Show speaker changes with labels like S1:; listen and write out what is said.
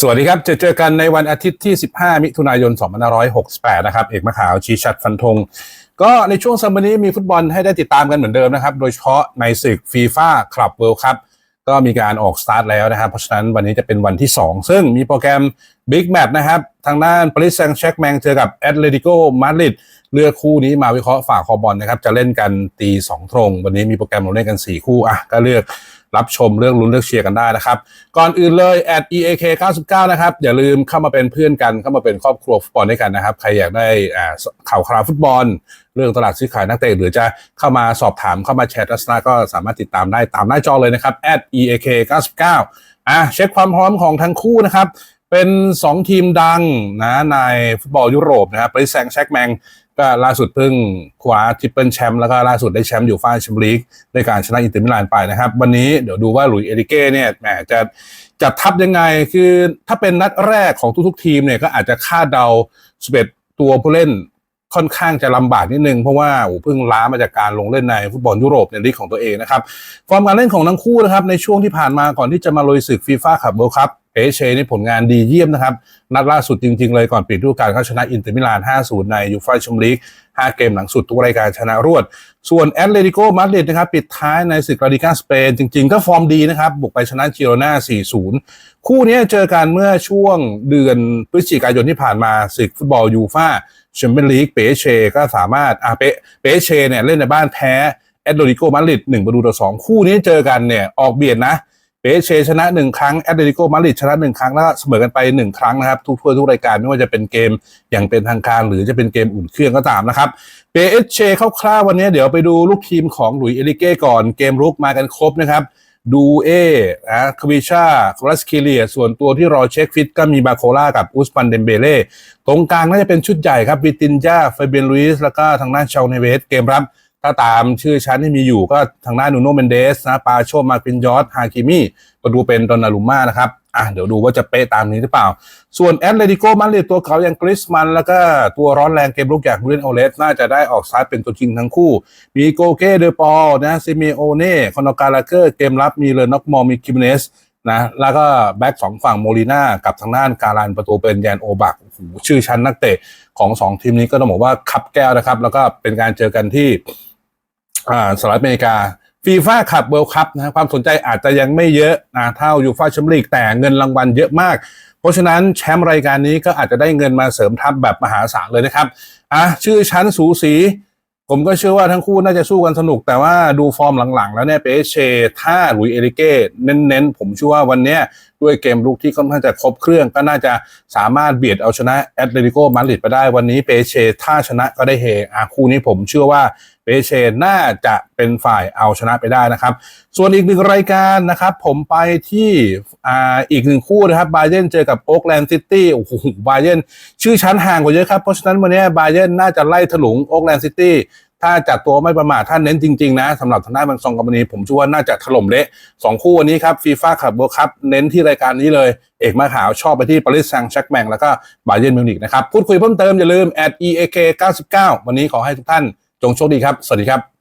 S1: สวัสดีครับ จะเจอกันในวันอาทิตย์ที่ 15 มิถุนายน 2568 นะครับ เอกมะขาวชีชัดฟันธง ก็ในช่วงซัมเมอร์นี้มีฟุตบอลให้ได้ติดตามกันเหมือนเดิมนะครับ โดยเฉพาะในศึกฟีฟ่าคลับเวิลด์คัพก็มีการออกสตาร์ทแล้วนะครับ เพราะฉะนั้นวันนี้จะเป็นวันที่ 2 ซึ่งมีโปรแกรมบิ๊กแมตช์นะครับ ทางด้านปริสแซงเช็กแมงเจอกับแอตเลติโกมาดริดเลือกคู่นี้มาวิเคราะห์ฝากคอบอลนะครับ จะเล่นกันตีสองตรง วันนี้มีโปรแกรมลงเล่นกัน 4 คู่อะก็เลือก รับชมเลือกลุ้นเลือกเชียร์กันได้นะครับ ก่อนอื่นเลย at eak 99นะครับ อย่าลืมเข้ามาเป็นเพื่อนกัน เข้ามาเป็นครอบครัวฟุตบอลด้วยกันนะครับ ใครอยากได้ข่าวคราวฟุตบอล เรื่องตลาดซื้อขายนักเตะหรือจะเข้ามาสอบถามเข้ามาแชร์ทัศนะก็สามารถติดตามได้ตามหน้าจอเลยนะครับ at eak 99อะเช็คความพร้อมของทั้งคู่นะครับเป็น 2 ทีมดังนะในฟุตบอลยุโรปนะครับปริสแซงแช็กแมง ก็ล่าสุดเพิ่งคว้าทริปเปิลแชมป์แล้วก็ล่าสุดได้แชมป์อยู่ฟ่าแชมเปี้ยนลีกในการชนะอินเตอร์มิลานไปนะครับ วันนี้เดี๋ยวดูว่าหลุยส์เอริเก้เนี่ยแหมจะจัดทัพยังไงคือถ้าเป็นนัดแรกของทุกๆทีมเนี่ยก็อาจจะคาดเดา11ตัวผู้เล่นค่อนข้างจะลำบากนิดนึง เพราะว่าโอ้เพิ่งล้ามาจากการลงเล่นในฟุตบอลยุโรปในลีกของตัวเองนะครับฟอร์มการเล่นของทั้งคู่นะครับในช่วงที่ผ่านมาก่อนที่จะมาลุยศึกฟีฟ่าคัพเวิลด์คัพ เอเชนี่ผลงานดีเยี่ยมนะครับ นัดล่าสุดจริง ๆ เลยก่อนปิดฤดูกาลเขาชนะอินเตอร์มิลาน 5-0 ในยูฟ่าแชมเปี้ยนลีก 5 เกมหลังสุดทุกรายการชนะรวด ส่วนแอตเลติโกมาดริดนะครับปิดท้ายในศึกลาลิกาสเปน จริง ๆ ก็ฟอร์มดีนะครับ บุกไปชนะจิโรนา4-0 คู่นี้เจอกันเมื่อช่วงเดือนพฤศจิกายนที่ผ่านมาศึกฟุตบอลยูฟ่าแชมเปี้ยนลีกเปเชก็สามารถอ่าเปเปเชเนี่ยเล่นในบ้านแพ้แอตเลติโกมาดริด1ประตูต่อ2คู่นี้เจอกันเนี่ยออกเบียดนะ เปเชชนะหนึ่งครั้งแอตเลติโกมาดริดชนะหนึ่งครั้งแล้วเสมอกันไปหนึ่งครั้งนะครับ ทุกถ้วยทุกรายการไม่ว่าจะเป็นเกมอย่างเป็นทางการ หรือจะเป็นเกมอุ่นเครื่องก็ตามนะครับเปเชคร่าวๆวันนี้เดี๋ยวไปดูลูกทีมของหลุยส์เอลิเก้ก่อนเกมรุกมากันครบนะครับดูเอนะควิชาครัสคิเลีย ส่วนตัวที่รอเช็คฟิตก็มีบาโคล่ากับอุสปันเดมเบเล่ตรงกลางน่าจะเป็นชุดใหญ่ครับวิตินจาเฟเบนลุยส์แล้วก็ทางด้านชาวเนเวสเกมรับ ถ้าตามชื่อชั้นที่มีอยู่ก็ทางด้านนูโนเมนเดสนะปาโชมาคินยอสฮาคิมี่ก็ดูเป็นดอนนารุม่านะครับอะเดี๋ยวดูว่าจะเป๊ะตามนี้หรือเปล่า ส่วนแอตเลติโกมาดริดตัวเขาอย่างกริสมัน แล้วก็ตัวร้อนแรงเกมลุกอย่างบรูนโอเลสน่าจะได้ออกซ้ายเป็นตัวจริงทั้งคู่ มีโกเก้เดอปอลนะซิเมโอเน่คอนอการาเกอร์เกมรับมีเลนอกมอมีคิมเนสนะแล้วก็แบ็กสองฝั่งโมลีน่ากับทางด้านการันประตูเป็นแยนโอบักชื่อชั้นนักเตะของสองทีมนี้ก็ต้องบอกว่าคับแก้วนะครับ แล้วก็เป็นการเจอกันที่ อ่าสหรัฐอเมริกาฟีฟ่าคัพเวิลด์คัพนะความสนใจอาจจะยังไม่เยอะนะเท่ายูฟ่าแชมเปี้ยนลีกแต่เงินรางวัลเยอะมาก เพราะฉะนั้นแชมป์รายการนี้ก็อาจจะได้เงินมาเสริมทัพแบบมหาศาลเลยนะครับอะชื่อชั้นสูสี ผมก็เชื่อว่าทั้งคู่น่าจะสู้กันสนุก แต่ว่าดูฟอร์มหลังๆ แล้วเนี่ยเปเชถ้าหลุยเอริเก้เน้นๆ ผมเชื่อว่าวันเนี้ยด้วยเกมลุกที่ค่อนข้างจะครบเครื่องก็น่าจะสามารถเบียดเอาชนะแอตเลติโกมาดริดไปได้วันนี้เปเชถ้าชนะก็ได้เฮอะคู่นี้ผมเชื่อว่า เปเชน่าจะเป็นฝ่ายเอาชนะไปได้นะครับ ส่วนอีกหนึ่งรายการนะครับ ผมไปที่อ่าอีกหนึ่งคู่นะครับบาเยนเจอกับโอ๊กแลนด์ซิตี้โอ้โหบาเยนชื่อชั้นห่างกว่าเยอะครับ เพราะฉะนั้นวันนี้บาเยนน่าจะไล่ถลุงโอ๊กแลนด์ซิตี้ถ้าจัดตัวไม่ประมาทถ้าเน้นจริง ๆ นะสำหรับทางด้านบางซองกัมปนีผมเชื่อว่าน่าจะถล่มเละสองคู่วันนี้ครับฟีฟ่าขับเวิร์คัพเน้นที่รายการนี้เลย เอกมาขาวชอบไปที่ปารีสแซงต์แชกแมงแล้วก็บาเยนมิวนิกนะครับ พูดคุยเพิ่มเติมอย่าลืม at eak 99 วันนี้ขอให้ทุกท่าน จงโชคดีครับ สวัสดีครับ